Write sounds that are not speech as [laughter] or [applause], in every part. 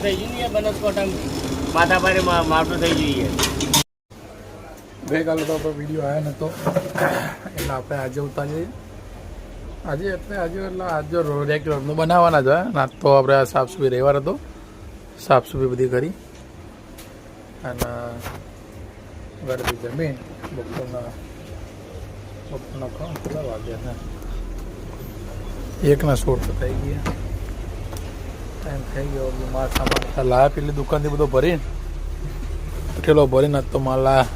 માવઠું થઈ ગયું ને બનાસકાંઠામાં? માથા માવઠું થઈ ગયું ગઈકાલે તો આપણો વીડિયો આવ્યો નહોતો એટલે આપણે આજે ઉતારીએ. આજે એટલે આજે એટલે આજે રેગ્યુલરનું બનાવવાના જ ના તો આપણે આ સાફ સફાઈ રવિવાર હતો. સાફ સફાઈ બધી કરી. અને ગરબી જમીન બપોરના બપોરના ત્રણ કેટલા વાગ્યા એકના સોળ તો થઈ ગયા. ટાઈમ થઈ ગયો માલ સામાન લાયા, પેલી દુકાનથી બધો ભરીને. ઠેલો ભરીને, આજ તો માલ લાયા.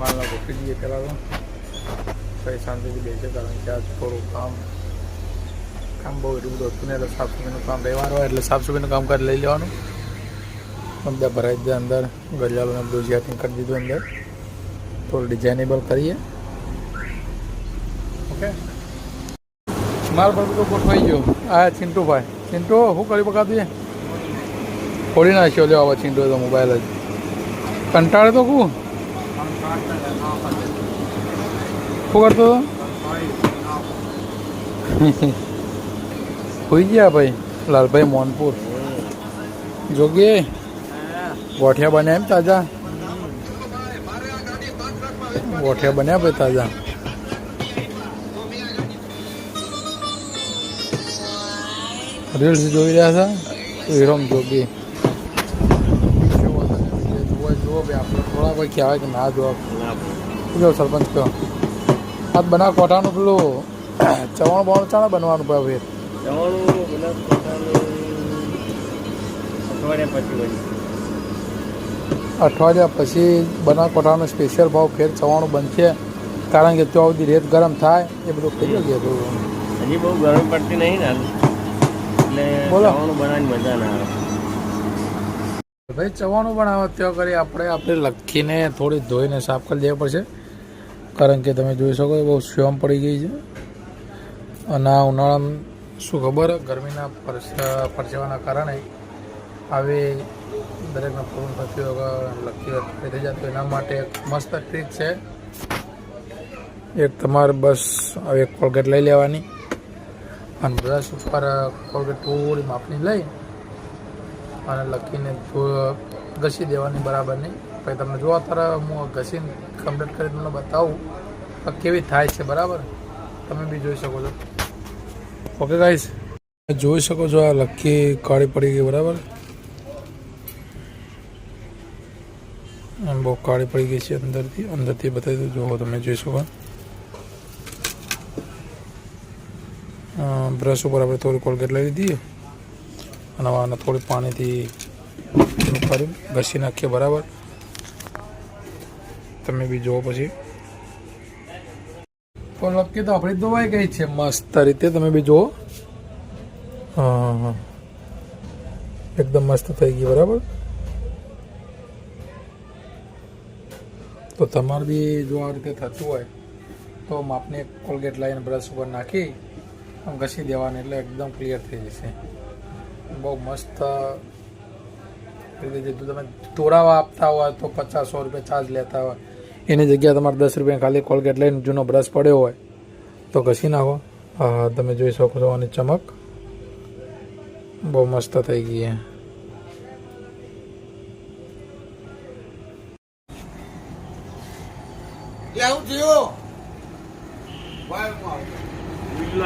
માલ ગોઠવી દઈએ પહેલાં તો પછી શાંતિથી બેસે, કારણ કે આજ થોડું કામ કામ બહુ એટલું બધું હતું ને, એટલે સાફ સફાઈનું કામ રહેવાનું હોય, એટલે સાફ સફાઈનું કામ કરી લઈ લેવાનું. બધા ભરાઈ દીધા અંદર ગરિયાલોને બધું સેટિંગ કરી દીધું અંદર. થોડું ડિઝાઇનેબલ કરીએ. ઓકે માલ પર તો ગોઠવાઈ ગયો. આ ચિંટુભાઈ. ચિંટુ શું કરી બકાતું ખોલી નાખ્યો લેવા આવા ચિંટુ તો મોબાઈલ જ. કંટાળે તો કું શું કરતો હતો? હોઈ ગયા ભાઈ, લાલભાઈ મોનપુર. જોગે, ગોઠિયા બન્યા એમ તાજા? ગોઠિયા બન્યા ભાઈ તાજા? રીલ્સ જોઈ રહ્યા છે. વિરમ જોગી. થોડા કોઈ કહેવાય કે ના જોવા જો સરપંચ કહો? આ બના કોઠાનું પેલું ચવાણું બવાણું ચાલે બનવાનું ભાઈ જવાનું અઠવાડિયા પછી બના. કોઠાનો સ્પેશિયલ ભાવ ફેર ચવાણું બનશે. કારણ કે ત્યાં સુધી રેત ગરમ થાય એ બધું થઈ ગયું હજી બહુ ગરમ પડતી નહીં ને. એટલે બોલો. બનાવીને મજા ના આવે. ભાઈ ચવાણું બનાવવા ત્યાં કરી આપણે આપણે લખીને થોડી ધોઈને સાફ કરી દેવા પડશે. કારણ કે તમે જોઈ શકો બહુ શ્યોમ પડી ગઈ છે. અને આ ઉનાળામાં શું ખબર ગરમીના પરસ- પરસેવાના કારણે આવી દરેકના પૂર્ણ થતી હોય લખી વખતે થઈ જતું એના માટે એક મસ્ત ટ્રીક છે. એક તમારે બસ આવી એક કોલગેટ લઈ લેવાની. અને બ્રશ ઉપર કોલગેટ થોડી માપની લઈ અને લખીને ઘસી દેવાની બરાબર નહીં. પછી તમને જો અત્યારે હું ઘસીને કમ્પ્લીટ કરી તમને બતાવું કે કેવી થાય છે, બરાબર? તમે બી જોઈ શકો છો. ઓકે ગાઈસ જોઈ શકો છો આ લખી કાળી પડી ગઈ, બરાબર? બહુ કાળી પડી ગઈ છે અંદરથી. અંદરથી બતાવી દઉં. જોવો તમે જોઈ શકો. બ્રશ ઉપર આપણે થોડી કોલગેટ લઈ લીધી. અને આને થોડી પાણીથી કરી ઘસી નાખીએ બરાબર. તમે બી જુઓ પછી. પણ તો આપણી ધોવાઈ ગઈ છે મસ્ત રીતે. તમે બી જુઓ. હા હા. એકદમ મસ્ત થઈ ગઈ બરાબર. તો તમારે બી જો આ રીતે થતું હોય તો માપને કોલગેટ લઈને બ્રશ ઉપર નાખી આમ ઘસી દેવાની એટલે એકદમ ક્લિયર થઈ જશે. બહુ મસ્ત જેટલું તમે તોડાવા આપતા હોય તો પચાસ સો રૂપિયા ચાર્જ લેતા હોય. એની જગ્યાએ તમારે દસ રૂપિયા ખાલી કોલગેટ લઈને જૂનો બ્રશ પડ્યો હોય તો ઘસી નાખો. તમે જોઈ શકો છો આની ચમક. બહુ મસ્ત થઈ ગઈ છે.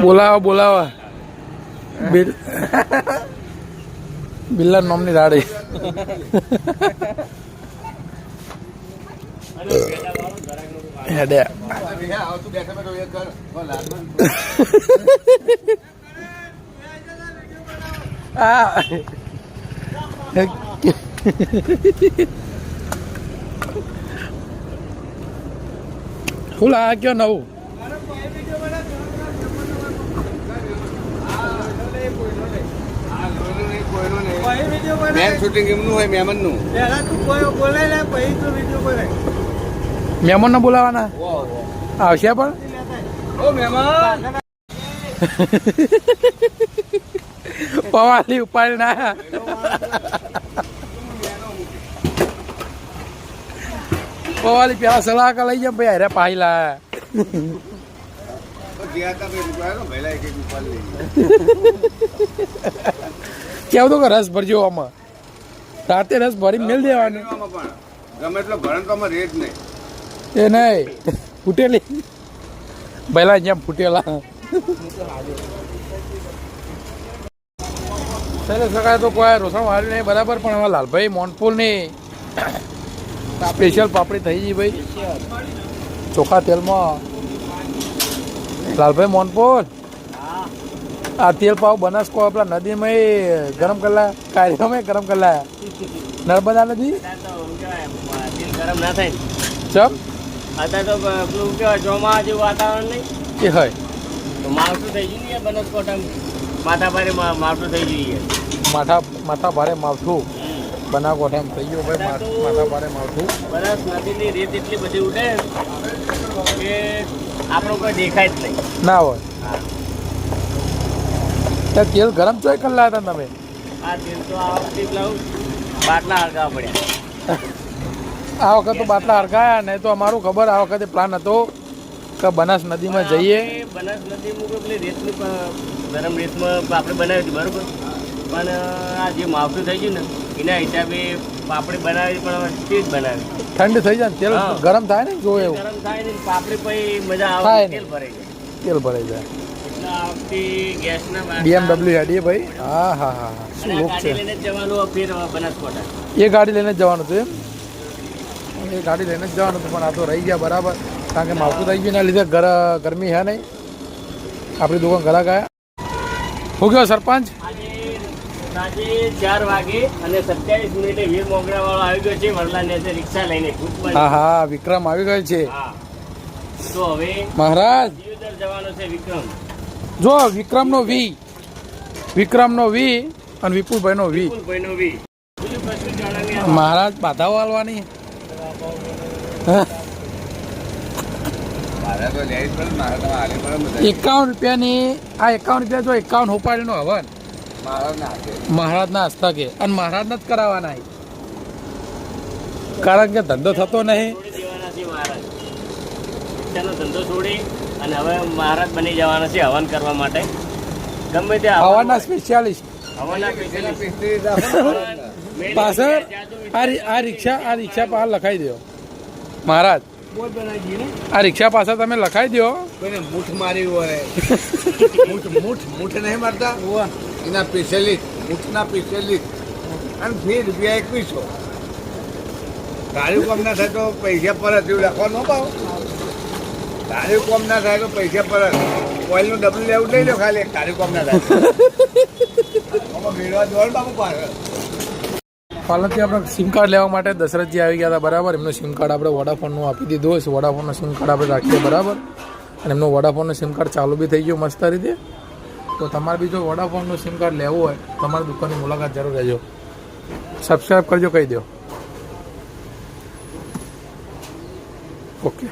બોલાવા બોલાવા. બિલ બિલ્લા નોમની રાડી. હેડે. આ. [laughs] હું લા કયો નવું? મેન શૂટિંગ એમનું હોય મહેમાનનું. મહેમાનને બોલાવાના? આવશે પણ? ઓ પવાલી ઉપાડી ના પવાલી પેલા સલાહ લઈ જાય ભાઈ અરે પાહિલા કેવું તો કે રસ ભરજો આમાં. રાતે રસ ભરી મેળ દેવાનું. ગમે એટલો ભરણ તો આમાં રેટ નહીં એ નહીં, ફૂટેલી. પહેલા અહીંયા ફૂટેલા. ત્યારે શકાય તો કોઈ રોસણ વાળી નહીં, બરાબર, પણ હવે લાલભાઈ મોનપુરની સ્પેશિયલ પાપડી થઈ ગઈ ભાઈ. ચોખા તેલમાં. લાલભાઈ મોનપુલ આ તેલ પાવ બનાસકો આપણા નદીમાં એ ગરમ કલા કાર્યમાં ગરમ કલા નર્મદા નદી અત્યારે તો શું કહેવાય, તેલ ગરમ ના થાય ને. ચમ અત્યારે તો પ- પેલું શું કહેવાય, ચોમાસા જેવું વાતાવરણ નહીં એ હોય તો માવઠું થઈ ગયું ને યાર બનાસકાંઠામાં માથા ભારે મા- માવઠું થઈ ગયું યાર. માથા માથા ભારે માવઠું બનાકોઠ એમ થઈ ગયું ભાઈ મા- માથા ભારે માવઠું બનાસ નદીની રેત એટલી બધી ઉઠે ને કે આપણું કોઈ દેખાય જ નહીં. ના હોય. હા. ત્યાં તેલ ગરમ ચોય કલા હતા તમે. આ તેલ તો આ વખતે બાટલા હળગાવા પડ્યા. આ વખત તો બાટલા હળગાયા નહીં તો અમારું ખબર આ વખતે પ્લાન હતો કે બનાસ નદીમાં જઈએ. બનાસ નદી પેલી રેતની ગરમ રેતમાં આપણે બનાવી હતી બરાબર? પણ આ જે માવઠું થઈ ગયું ને એના હિસાબે પાપડી બનાવી પણ ચીજ બનાવી. ઠંડી થઈ જાય ને તેલ ગરમ થાય ને જોવે એવું. ગરમ થાય ને પાપડી પછી મજા આવે. તેલ ભરાઈ જાય. તેલ ભરાઈ જાય. બીએમડબલ્યુ હેડીએ ભાઈ. હા હા હા હા. શું લોક છે? એ ગાડી લઈને જવાનું હતું એમ? એ ગાડી લઈને જ જવાનું હતું પણ આ તો રહી ગયા બરાબર. કારણ કે માવતું થઈ ગયું એના લીધે ગર ગરમી હે નહીં. આપણી દુકાન ઘરા ગયા શું કહો સરપંચ? સાંજે ચાર વાગે અને સત્યાવીસ મિનિટે વીર મોગરા વાળો આવી ગયો છે વડલા ને રિક્ષા લઈને હા હા વિક્રમ આવી ગયો છે. તો હવે મહારાજ! દિયોદર જવાનો છે વિક્રમ. જો વિક્રમનો વી. વિક્રમનો વી અને વિપુલભાઈનો વી. વી. બીજું કશું જણાવી મહારાજ બાધાઓ હાલવાની ને, ને. એકાવન રૂપિયાની આ એકાવન રૂપિયા જો એકાવન હોપાડીનો હવન. ના. મહારાજના હસ્તકે. અને મહારાજના જ કરાવવાના કારણ કે ધંધો થતો નહીં. ધંધો છોડી અને હવે મહારાજ બની જવાના છે હવન કરવા માટે. ગમે તે હવાના સ્પેશિયાલિસ્ટ હવનના. મેં પાછળ આ આ રિક્ષા આ રિક્ષા પાછળ લખાઈ દો મહારાજ બોલ બનાવી દઈએ ને. આ રિક્ષા પાછળ તમે લખાઈ દો કોઈને મૂઠ મારી હોય. [laughs] મૂઠ મૂઠ મૂઠ નહીં મારતા? એના સ્પેશિયલિસ્ટ મૂઠના સ્પેશિયલિસ્ટ અને ફી રૂપિયા એકવીસો. તારું કામ ના થાય તો પૈસા પરત એવું લખવા ન પાવ ગાડી કોમ ના થાય તો પૈસા પરત ઓઇલનું ડબલ લેવું લઈ લો ખાલી. તારું કોમ ના થાય. મેળવા દોડ બાપુ પાછળ પાલનથી આપણે સિમ કાર્ડ લેવા માટે દશરથજી આવી ગયા હતા, બરાબર? એમનું સિમ કાર્ડ આપણે વોડાફોનનું આપી દીધું હોય વડાફોનનું સિમ કાર્ડ આપણે રાખીએ, બરાબર? અને એમનું વોડાફોનનો સિમ કાર્ડ ચાલુ બી થઈ ગયું મસ્ત રીતે. તો તમારે બી જો વડાફોનનું સિમ કાર્ડ લેવું હોય તમારી દુકાનની મુલાકાત જરૂર રહેજો સબસ્ક્રાઈબ કરજો કહી દો. ઓકે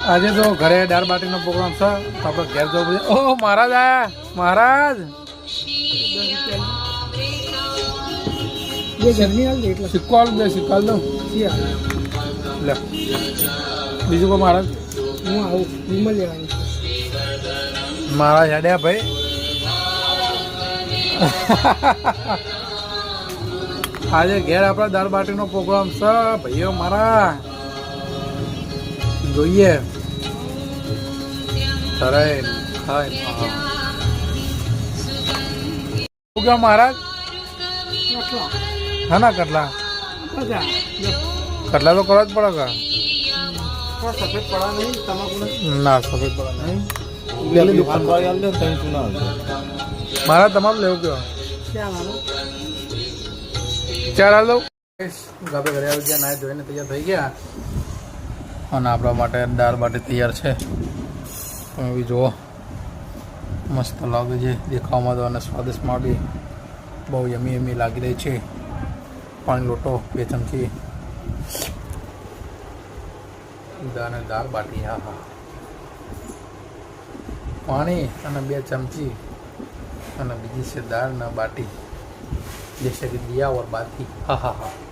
આજે તો ઘરે દાળ બાટીનો પ્રોગ્રામ છે તો આપણે ઘેર જવું પડે ઓહ મહારાજ આયા. મહારાજ! સિક્કો આલું બે સિક્કો આલ દઉં લે. બીજું કોઈ મહારાજ. હું આવું વિમલ લેવાની. મહારાજ જાડ્યા ભાઈ. આજે ઘેર આપણા દાળ બાટીનો પ્રોગ્રામ છે ભાઈઓ મારા. જોઈએ. કહો મહારાજ? હા ના કટલા. કટલા તો કરવા જ પડે કા? સફેદ પડા નહીં તમાકુ ના સફેદ પડે નહીં. મારા તમામ લેવું કયો? ચાર હાલ દઉં. ઘરે આવી ગયા નાય ધોઈને તૈયાર થઈ ગયા. અને આપણા માટે દાળ બાટી તૈયાર છે. તમે બી જુઓ. મસ્ત લાગે છે. દેખાવામાં તો અને સ્વાદિષ્ટમાં બી બહુ યમી યમી લાગી રહી છે. પાણી લોટો બે ચમચી. અને દાળ બાટી હા હા. પાણી અને બે ચમચી અને બીજી છે દાળના બાટી. જે છે કે દિયા ઓર બાતી હા હા હા.